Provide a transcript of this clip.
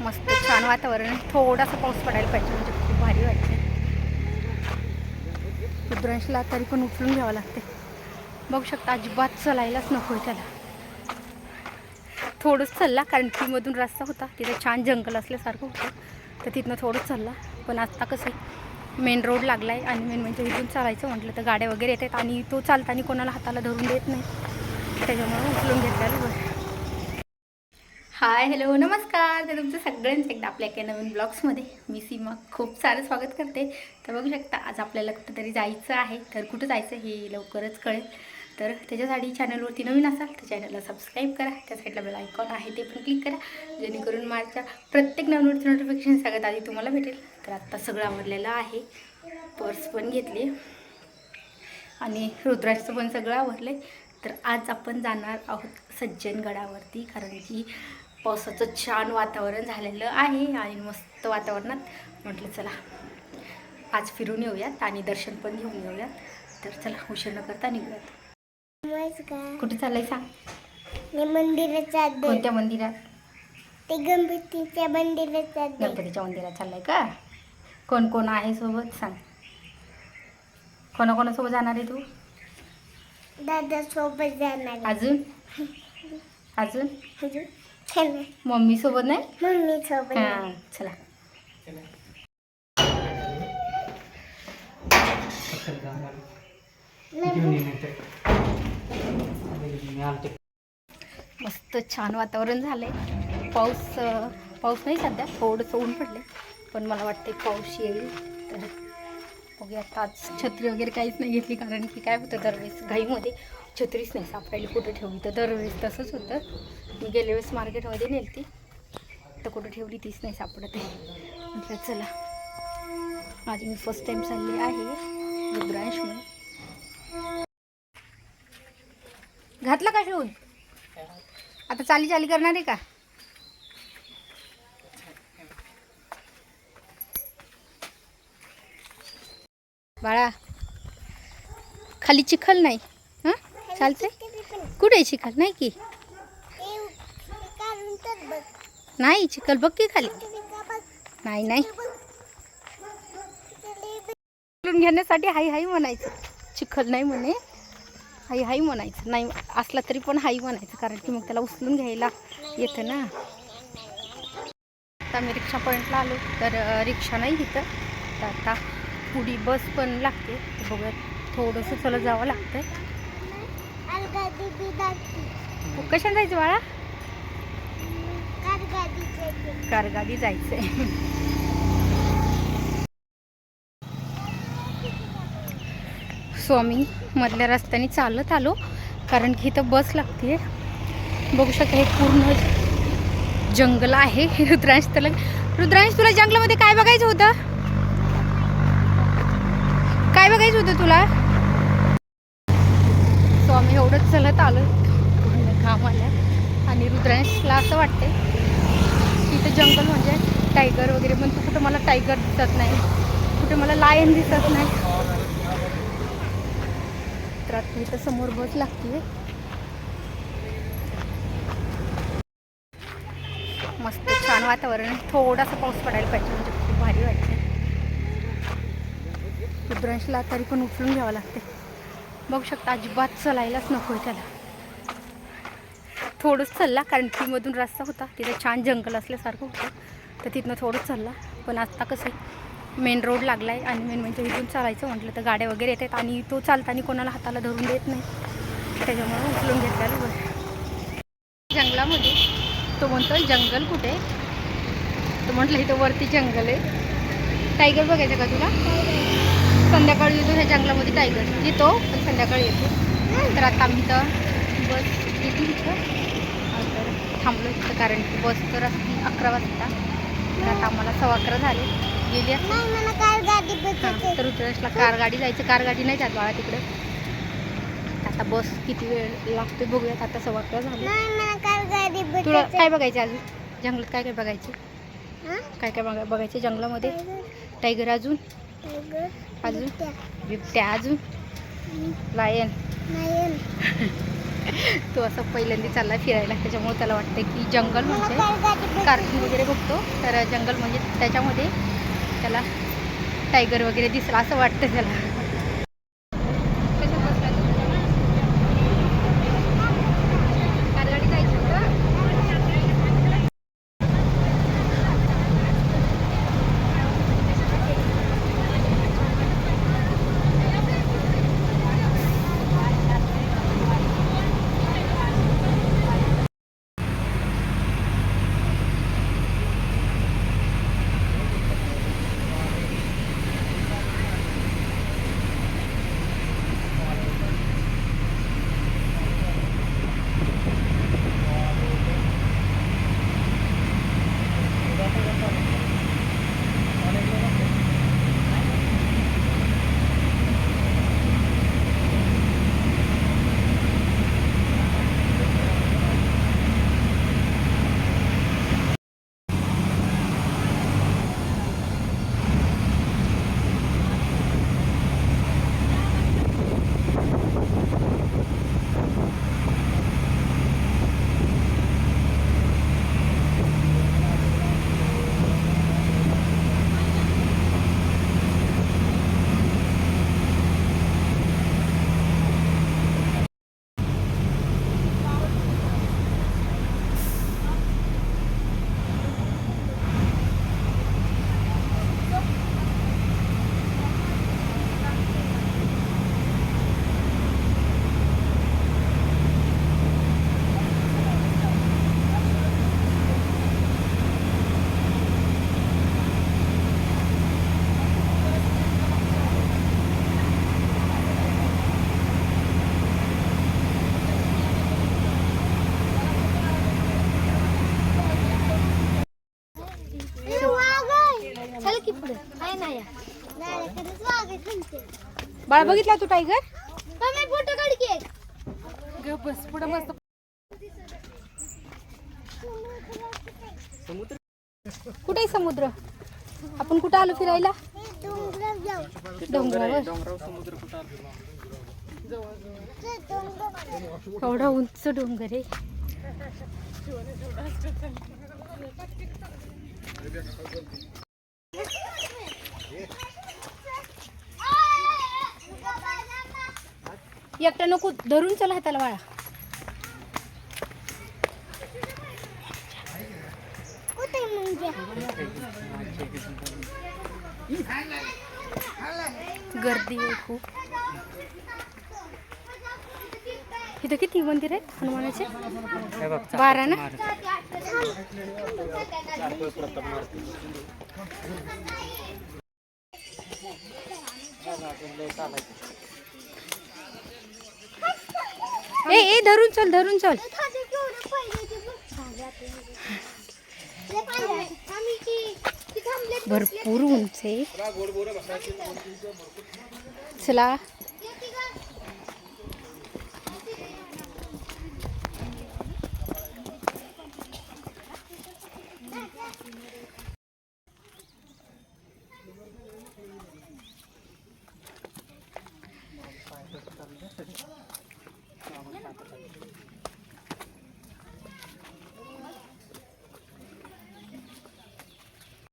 मस्त छान वातावरण. आहे थोडासा पाऊस पडायला पाहिजे म्हणजे खूप भारी वाटते रुद्रांशला तरी पण उचलून घ्यावं लागते बघू शकता अजिबात चलायलाच नको त्याला. थोडंच चालला कारण की मधून रस्ता होता. तिथे छान जंगल असल्यासारखं होतं. तर तिथनं थोडंच चालला. पण आत्ता कसं आहे मेन रोड लागला आहे आणि मेन म्हणजे इथून चालायचं म्हटलं तर गाड्या वगैरे येतात आणि तो चालताना कोणाला हाताला धरून देत नाही. त्याच्यामुळे उचलून घेतला हाय हॅलो नमस्कार. तर तुमचं सगळ्यांचं एकदा आपल्या एका नवीन ब्लॉग्समध्ये मी सीमा खूप सारं स्वागत करते. तर बघू शकता आज आपल्याला कुठंतरी जायचं आहे. तर कुठं जायचं हे लवकरच कळेल. तर त्याच्यासाठी चॅनलवरती नवीन असाल तर चॅनलला सबस्क्राईब करा. त्या साईडला बेल आयकॉन आहे ते पण क्लिक करा. जेणेकरून माझ्या प्रत्येक नवीन नोटिफिकेशन सगळ्यात आधी तुम्हाला भेटेल. तर आत्ता सगळं आवडलेलं आहे. पर्स पण घेतली. आणि रुद्राचं पण सगळं आवडलं तर आज आपण जाणार आहोत सज्जनगडावरती कारण की पावसाचं छान वातावरण झालेलं आहे आणि मस्त वातावरणात. म्हटलं चला आज फिरून येऊयात आणि दर्शन पण घेऊन येऊयात. तर चला उशीर न करता निघूयात. कुठे चाललंय सांग. मी मंदिरात चालले. कोणत्या मंदिरात? ते गणपतीच्या मंदिरात चालले. गणपतीच्या मंदिरात चाललंय का? कोण कोण आहे सोबत? सांग. कोणाकोणासोबत जाणार आहे तू? दादा सोबत जाणार अजून? अजून? अजून? चला. मम्मी सोबत नाही? मम्मी सोबत हां चला. मस्त छान वातावरण झालंय. पाऊस पाऊस नाही सध्या थोडंसं ऊन पडले पण मला वाटते पाऊस येईल. तर बघूया आताच छत्री वगैरे काहीच नाही घेतली कारण की काय होतं दरवेळेस घाईमध्ये छत्रीच नाही सापडायला कुठं ठेवली. तर दरवेळेस तसंच होतं. मी गेल्या वेळेस मार्केटमध्ये नेलती तर कुठं ठेवली तीच नाही सापडत आहे. म्हटलं चला. आज मी फर्स्ट टाईम चालली आहे रुद्रांश म्हणून. घातला का शिवून? आता चाली चाली करणार आहे का? बाळा खाली चिखल नाही. हां? चालते कुठे आहे चिखल? नाही की? नाही चिखल बघ की खाली. नाही नाही. घेण्यासाठी हाई हाई म्हणायचं. चिखल नाही म्हणे. हाई हाई म्हणायचं. नाही असला तरी पण हाई म्हणायचं कारण की मग त्याला उचलून घ्यायला येतं ना. आता मी रिक्षा पॉईंटला आलो तर रिक्षा नाही इथं तर आता पुढी बस पण लागते. तर बघूयात थोडंसं चला जावं लागतं कशाने जायचं बाळा? कारगादी जायचं. आहे स्वामी मधल्या रस्त्याने चालत आलो. कारण की इथं बस लागते बघू शकता हे पूर्ण जंगल आहे. रुद्रांश त्याला रुद्रांश तुला जंगलामध्ये काय बघायचं होतं? काय बघायचं होतं तुला? स्वामी एवढंच चलत आलो कामाला. आणि रुद्रांशला असं वाटते तिथं जंगल म्हणजे टायगर वगैरे पण कुठं मला टायगर दिसत नाही. कुठे मला लायन दिसत नाही. तर इथं समोर बस लागते मस्त छान वातावरण आहे. थोडासा पाऊस पडायला पाहिजे म्हणजे खूप भारी वाटते ब्रशला तरी पण उचलून घ्यावं लागते बघू शकता अजिबात चलायलाच नको आहे त्याला. थोडंच चालला कारण की मधून रस्ता होता. तिथे छान जंगल असल्यासारखं होतं. तर तिथनं थोडंच चालला. पण आता कसं आहे मेन रोड लागला आहे आणि मेन म्हणजे इथून चालायचं म्हटलं तर गाड्या वगैरे येतात आणि तो चालताना कोणाला हाताला धरून देत नाही. त्याच्यामुळे उचलून घेतलेलं बरं जंगलामध्ये तो म्हणतो जंगल कुठे? आहे? तो म्हटलं इथं वरती जंगल आहे. टायगर बघायचं का तुला? संध्याकाळी येतो ह्या जंगलामध्ये टायगर येतो पण संध्याकाळी येतो. तर आता आम्ही तर बस येते तर थांबलो इथं कारण की बस तर असती अकरा वाजता. तर आता आम्हाला सव्वा अकरा झाले. गेली हां, तर रुद्रासला कार गाडी जायचं. कार गाडी नाही जात बाळा तिकडं. आता बस किती वेळ लागते बघूयात. आता सव्वा अकरा झाले. तुला काय बघायचं अजून? जंगलात काय काय बघायचं? काय काय बघा बघायचं जंगलामध्ये? टायगर. अजून? अजून? बिबट्या, अजून? लायन. तो असं पहिल्यांदा चालला फिरायला. त्याच्यामुळे त्याला वाटतं की जंगल म्हणजे. कार्टून वगैरे बघतो. तर जंगल म्हणजे त्याच्यामध्ये त्याला टायगर वगैरे दिसला असं वाटतं त्याला. बाळा बघितला तू टायगर मम्मी फोटो काढ की एक. बस पुढे मस्त कुठे आहे समुद्र आपण कुठं आलो फिरायला डोंगरावर जाऊ. डोंगरावर चल, डोंगर. एवढा उंच डोंगर आहे एकटा नको धरून चला हाताला बाळा कुठे म्हणजे. गर्दी आहे खूप. इथं किती मंदिर आहेत हनुमानाचे? बारा ना? ए ए धरून चल धरून चल. भरपूर उंच आहे. चला.